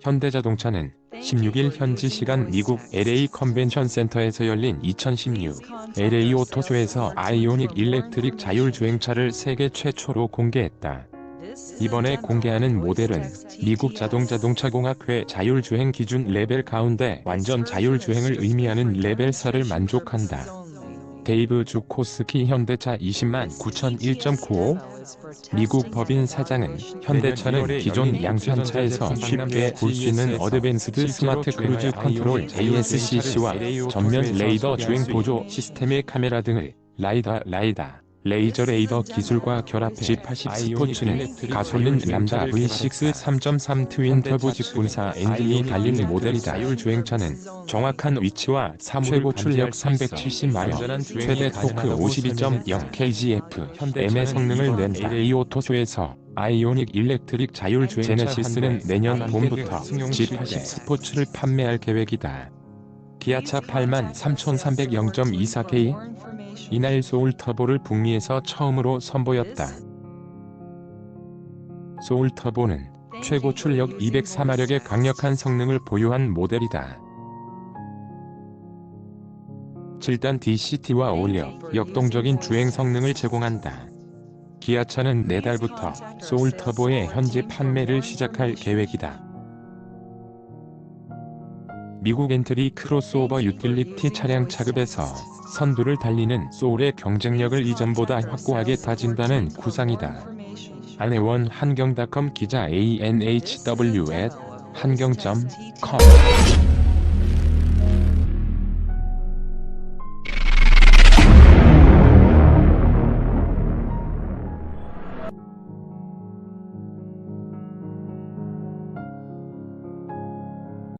현대자동차는 16일 현지 시간 미국 LA 컨벤션 센터에서 열린 2016 LA 오토쇼에서 아이오닉 일렉트릭 자율주행차를 세계 최초로 공개했다. 이번에 공개하는 모델은 미국 자동자동차공학회 자율주행 기준 레벨 가운데 완전 자율주행을 의미하는 레벨 4를 만족한다. 데이브 주코스키 현대차 20만 9001.95 미국 법인 사장은 현대차는 기존 양산차에서 쉽게 볼 수 있는 어드밴스드 스마트 크루즈 컨트롤 ASCC와 전면 레이더 주행 보조 시스템의 카메라 등을 라이다 라이다 레이저 레이더 기술과 결합해 G80 스포츠는 가솔린 람다 V6 3.3 트윈 터보 직분사 엔진이 달린 모델이다. 자율주행차는 정확한 위치와 최고 출력 370마력, 최대 토크 52.0 kgf, M의 성능을 낸 LA 오토쇼에서 아이오닉 일렉트릭 자율주행 제네시스는 내년 봄부터 G80 스포츠를 판매할 계획이다. 기아차 83,300.24K 이날 소울 터보를 북미에서 처음으로 선보였다. 소울 터보는 최고 출력 204마력의 강력한 성능을 보유한 모델이다. 7단 DCT와 어울려 역동적인 주행 성능을 제공한다. 기아차는 내달부터 소울 터보의 현지 판매를 시작할 계획이다. 미국 엔트리 크로스오버 유틸리티 차량 차급에서 선두를 달리는 소울의 경쟁력을 이전보다 확고하게 다진다는 구상이다. 안혜원 한경닷컴 기자 ANHW 한경.com